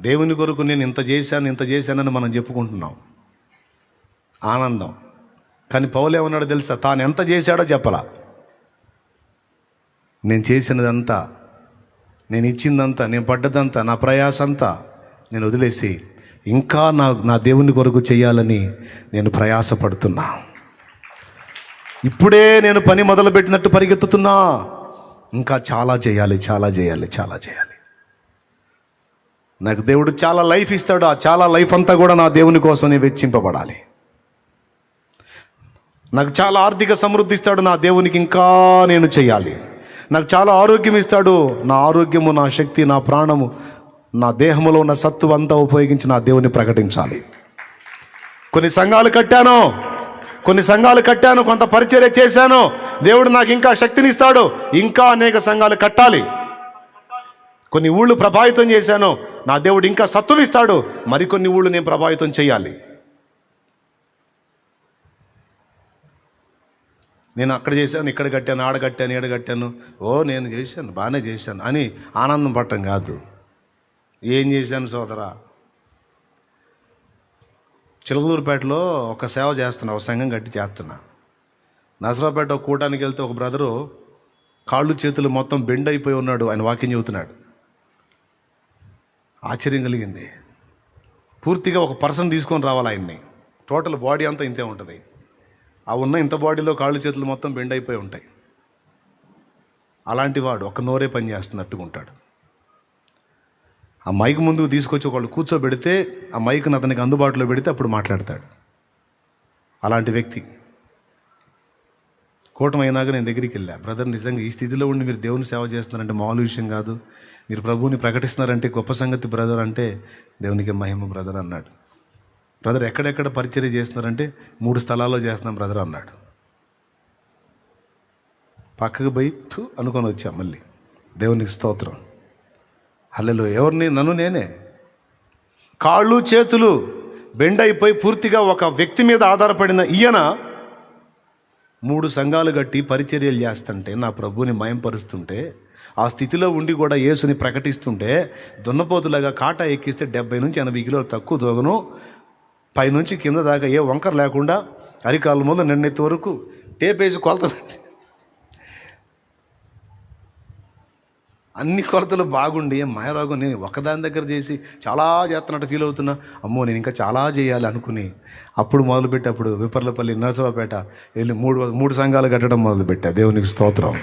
దేవుని కొరకు నేను ఇంత చేశాను ఇంత చేశానని మనం చెప్పుకుంటున్నాం. ఆనందం. కానీ పౌలేమన్నాడో తెలుసా? తాను ఎంత చేశాడో చెప్పలా. నేను చేసినదంతా నేను ఇచ్చిందంతా నేను పడ్డదంతా నా ప్రయాసంతా నేను వదిలేసి ఇంకా నా నా దేవుని కొరకు చేయాలని నేను ప్రయాసపడుతున్నా. ఇప్పుడే నేను పని మొదలుపెట్టినట్టు పరిగెత్తుతున్నా. ఇంకా చాలా చేయాలి చాలా చేయాలి చాలా చేయాలి. నాకు దేవుడు చాలా లైఫ్ ఇస్తాడు ఆ చాలా లైఫ్ అంతా కూడా నా దేవుని కోసం నేను వెచ్చింపబడాలి. నాకు చాలా ఆర్థిక సమృద్ధి ఇస్తాడు నా దేవునికి ఇంకా నేను చేయాలి. నాకు చాలా ఆరోగ్యం ఇస్తాడు నా ఆరోగ్యము నా శక్తి నా ప్రాణము నా దేహములో ఉన్న సత్తు అంతా ఉపయోగించి నా దేవుని ప్రకటించాలి. కొన్ని సంఘాలు కట్టాను కొన్ని సంఘాలు కట్టాను కొంత పరిచర్య చేశాను దేవుడు నాకు ఇంకా శక్తిని ఇస్తాడు ఇంకా అనేక సంఘాలు కట్టాలి. కొన్ని ఊళ్ళు ప్రభావితం చేశాను. నా దేవుడు ఇంకా సత్తువిస్తాడు మరికొన్ని ఊళ్ళు నేను ప్రభావితం చేయాలి. నేను అక్కడ చేశాను ఇక్కడ కట్టాను ఆడ కట్టాను ఈడ కట్టాను. ఓ నేను చేశాను బాగానే చేశాను. అని ఆనందం పట్టం కాదు. ఏం చేశాను సోదరా? చిలకలూరుపేటలో ఒక సేవ చేస్తున్నా ఒక సంఘం కట్టి చేస్తున్నా. నసరాపేట ఒక కూటానికి వెళ్తే ఒక బ్రదరు కాళ్ళు చేతులు మొత్తం బెండ్ అయిపోయి ఉన్నాడు. ఆయన వాకింగ్ చెబుతున్నాడు. ఆశ్చర్యం కలిగింది. పూర్తిగా ఒక పర్సన్ తీసుకొని రావాలి ఆయన్ని. టోటల్ బాడీ అంతా ఇంతే ఉంటుంది. ఆ ఉన్న ఇంత బాడీలో కాళ్ళు చేతులు మొత్తం బెండ్ అయిపోయి ఉంటాయి. అలాంటి వాడు ఒక నోరే పని చేస్తున్నట్టుగా ఉంటాడు ఆ మైక్ ముందుకు తీసుకొచ్చి ఒకళ్ళు కూర్చోబెడితే ఆ మైక్ని అతనికి అందుబాటులో పెడితే అప్పుడు మాట్లాడతాడు. అలాంటి వ్యక్తి. కూటమి అయినాక నేను దగ్గరికి వెళ్ళా. బ్రదర్ నిజంగా ఈ స్థితిలో ఉండి మీరు దేవుని సేవ చేస్తున్నారంటే మామూలు విషయం కాదు. మీరు ప్రభువుని ప్రకటిస్తున్నారంటే గొప్ప సంగతి బ్రదర్ అంటే దేవునికి మహిమ బ్రదర్ అన్నాడు. బ్రదర్ ఎక్కడెక్కడ పరిచర్య చేస్తున్నారంటే మూడు స్థలాల్లో చేస్తున్నాం బ్రదర్ అన్నాడు. పక్కకు పోయి అనుకొని వచ్చా మళ్ళీ. దేవునికి స్తోత్రం. హల్లెలు ఎవరిని? నన్ను నేనే. కాళ్ళు చేతులు బెండ్ అయిపోయి పూర్తిగా ఒక వ్యక్తి మీద ఆధారపడిన ఈయన మూడు సంఘాలు కట్టి పరిచర్యలు చేస్తుంటే నా ప్రభుని మయంపరుస్తుంటే ఆ స్థితిలో ఉండి కూడా యేసుని ప్రకటిస్తుంటే దున్నపోతులాగా కాటా ఎక్కిస్తే డెబ్బై నుంచి ఎనభై కిలోలు తక్కువ దోగను పైనుంచి కింద దాకా ఏ వంకర లేకుండా అరికాల ముందు నిన్నెత్తి వరకు టేప్ వేసి కొలత అన్ని కొలతలు బాగుండి మాయరోగం నేను ఒకదాని దగ్గర చేసి చాలా చేస్తున్నట్టు ఫీల్ అవుతున్నా. అమ్మో నేను ఇంకా చాలా చేయాలి అనుకుని అప్పుడు మొదలుపెట్టి అప్పుడు విపర్లపల్లి నరసరావుపేట వెళ్ళి మూడు మూడు సంఘాలు కట్టడం మొదలుపెట్టా. దేవునికి స్తోత్రం.